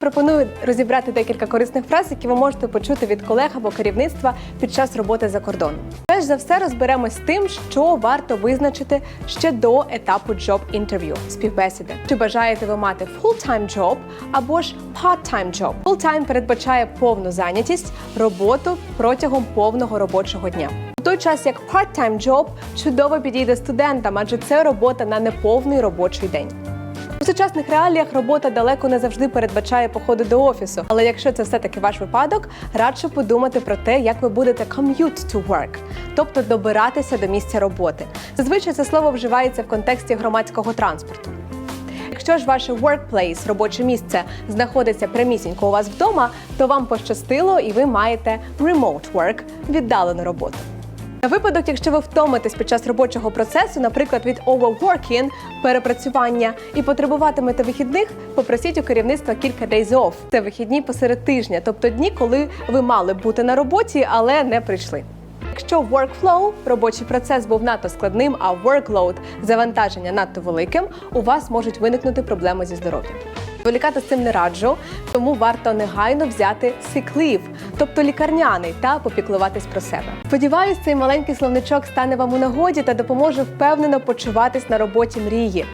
Пропоную розібрати декілька корисних фраз, які ви можете почути від колег або керівництва під час роботи за кордоном. Перш за все розберемось з тим, що варто визначити ще до етапу job interview – співбесіди. Чи бажаєте ви мати full-time job або ж part-time job? Full-time передбачає повну зайнятість, роботу протягом повного робочого дня. У той час як part-time job чудово підійде студентам, адже це робота на неповний робочий день. У сучасних реаліях робота далеко не завжди передбачає походи до офісу. Але якщо це все-таки ваш випадок, радше подумати про те, як ви будете commute to work, тобто добиратися до місця роботи. Зазвичай це слово вживається в контексті громадського транспорту. Якщо ж ваше workplace, робоче місце, знаходиться прямісінько у вас вдома, то вам пощастило і ви маєте remote work – віддалену роботу. На випадок, якщо ви втомитесь під час робочого процесу, наприклад, від overworking, перепрацювання, і потребуватимете вихідних, попросіть у керівництва кілька days off. Це вихідні посеред тижня, тобто дні, коли ви мали бути на роботі, але не прийшли. Якщо workflow, робочий процес був надто складним, а workload – завантаження надто великим, у вас можуть виникнути проблеми зі здоров'ям. Вилікати з цим не раджу, тому варто негайно взяти сиклив, тобто лікарняний, та попіклуватись про себе. Сподіваюсь, цей маленький словничок стане вам у нагоді та допоможе впевнено почуватись на роботі мрії.